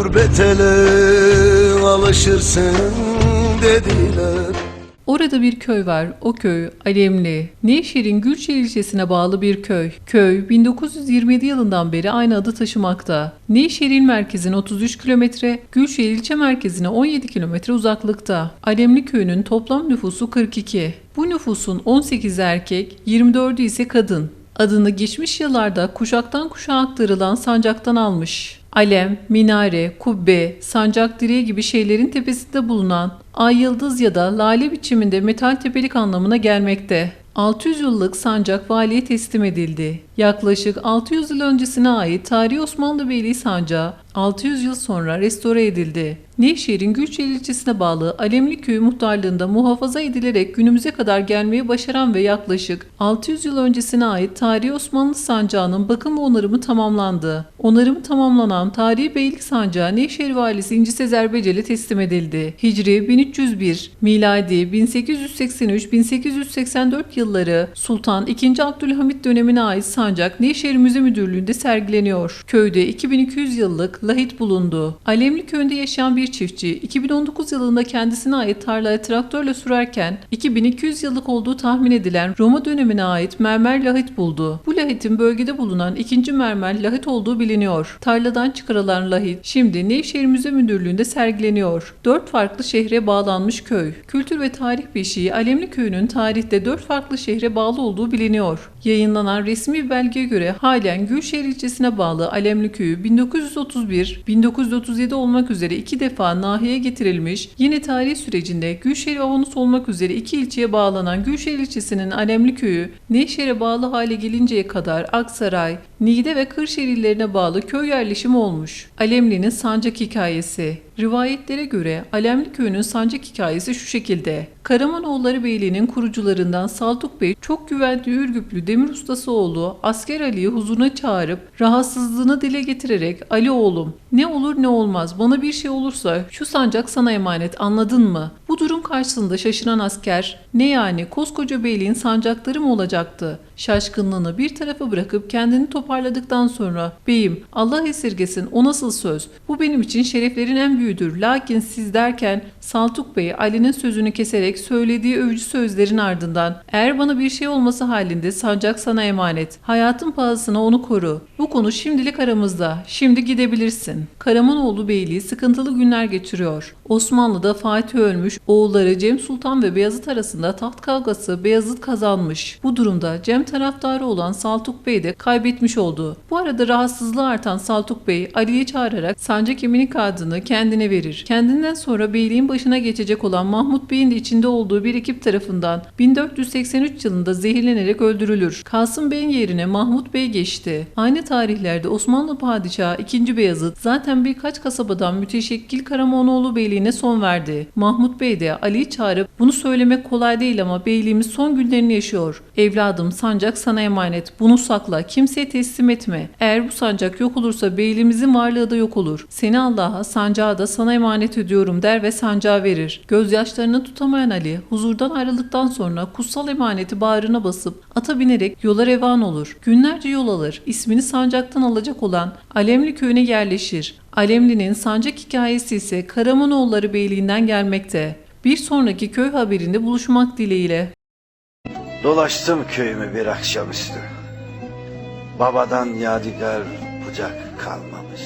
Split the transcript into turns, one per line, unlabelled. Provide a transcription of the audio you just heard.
Gurbet ele alışırsın dediler
Orada bir köy var. O köy Alemli. Nevşehir'in Gülşehir ilçesine bağlı bir köy. Köy 1927 yılından beri aynı adı taşımakta. Nevşehir il merkezine 33 kilometre, Gülşehir ilçe merkezine 17 kilometre uzaklıkta. Alemli köyünün toplam nüfusu 42. Bu nüfusun 18 erkek, 24'ü ise kadın. Adını geçmiş yıllarda kuşaktan kuşağa aktarılan sancaktan almış. Alem, minare, kubbe, sancak direği gibi şeylerin tepesinde bulunan ay yıldız ya da lale biçiminde metal tepelik anlamına gelmekte. 600 yıllık sancak valiye teslim edildi. Yaklaşık 600 yıl öncesine ait tarihi Osmanlı Beyliği sancağı 600 yıl sonra restore edildi. Nevşehir'in Gülçehir ilçesine bağlı Alemli Köyü muhtarlığında muhafaza edilerek günümüze kadar gelmeyi başaran ve yaklaşık 600 yıl öncesine ait tarihi Osmanlı sancağının bakım ve onarımı tamamlandı. Onarımı tamamlanan tarihi beylik sancağı Nevşehir valisi İnci Sezer Becel'e teslim edildi. Hicri 1301, miladi 1883-1884 yılları Sultan II. Abdülhamit dönemine ait sancak Nevşehir Müze Müdürlüğü'nde sergileniyor. Köyde 2200 yıllık lahit bulundu. Alemli köyünde yaşayan bir çiftçi 2019 yılında kendisine ait tarlayı traktörle sürerken 2200 yıllık olduğu tahmin edilen Roma dönemine ait mermer lahit buldu. Bu lahitin bölgede bulunan ikinci mermer lahit olduğu biliniyor. Tarladan çıkarılan lahit şimdi Nevşehir Müze Müdürlüğü'nde sergileniyor. Dört farklı şehre bağlanmış köy. Kültür ve tarih beşiği Alemli Köyü'nün tarihte dört farklı şehre bağlı olduğu biliniyor. Yayınlanan resmi belgeye göre halen Gülşehir ilçesine bağlı Alemli Köyü 1931-1937 olmak üzere iki defa nahiye getirilmiş, yine tarih sürecinde Gülşehir Avanos olmak üzere iki ilçeye bağlanan Gülşehir ilçesinin Alemli Köyü, Nevşehir'e bağlı hale gelinceye kadar Aksaray, Niğde ve Kırşehir illerine bağlı köy yerleşimi olmuş. Alemli'nin sancak hikayesi Rivayetlere göre Alemli köyünün sancak hikayesi şu şekilde. Karamanoğulları Beyliği'nin kurucularından Saltuk Bey çok güvendiği Ürgüplü demir ustası oğlu Asker Ali'yi huzuruna çağırıp rahatsızlığını dile getirerek Ali oğlum ne olur ne olmaz bana bir şey olursa şu sancak sana emanet anladın mı? Bu durum karşısında şaşıran asker ne yani koskoca beyliğin sancakları mı olacaktı? Şaşkınlığını bir tarafa bırakıp kendini toparladıktan sonra beyim Allah esirgesin o nasıl söz? Bu benim için şereflerin en büyüğüdür. Lakin siz derken Saltuk Bey Ali'nin sözünü keserek söylediği övücü sözlerin ardından eğer bana bir şey olması halinde sancak sana emanet. Hayatın pahasına onu koru. Bu konu şimdilik aramızda. Şimdi gidebilirsin. Karamanoğlu Beyliği sıkıntılı günler geçiriyor. Osmanlı'da Fatih ölmüş, oğulları Cem Sultan ve Beyazıt arasında taht kavgası Beyazıt kazanmış. Bu durumda Cem taraftarı olan Saltuk Bey de kaybetmiş oldu. Bu arada rahatsızlığı artan Saltuk Bey Ali'yi çağırarak sancak eminik adını kendine verir. Kendinden sonra beyliğin başına geçecek olan Mahmut Bey'in de içinde olduğu bir ekip tarafından 1483 yılında zehirlenerek öldürülür. Kasım Bey'in yerine Mahmut Bey geçti. Aynı tarihlerde Osmanlı Padişahı 2. Beyazıt zaten birkaç kasabadan müteşekkil Karamonoğlu Beyliğine son verdi. Mahmut Bey de Ali'yi çağırıp bunu söylemek kolay değil ama beyliğimiz son günlerini yaşıyor. Evladım sancak sana emanet. Bunu sakla. Kimseye teslim etme. Eğer bu sancak yok olursa beyliğimizin varlığı da yok olur. Seni Allah'a sancağı da sana emanet ediyorum der ve sancağı verir. Gözyaşlarını tutamayan Ali huzurdan ayrıldıktan sonra kutsal emaneti bağrına basıp ata binerek yola revan olur. Günlerce yol alır. İsmini sancaktan alacak olan Alemli köyüne yerleşir. Alemli'nin sancak hikayesi ise Karamanoğulları Beyliği'nden gelmekte. Bir sonraki köy haberinde buluşmak dileğiyle.
Dolaştım köyümü bir akşamüstü. Babadan yadigar bucak kalmamış.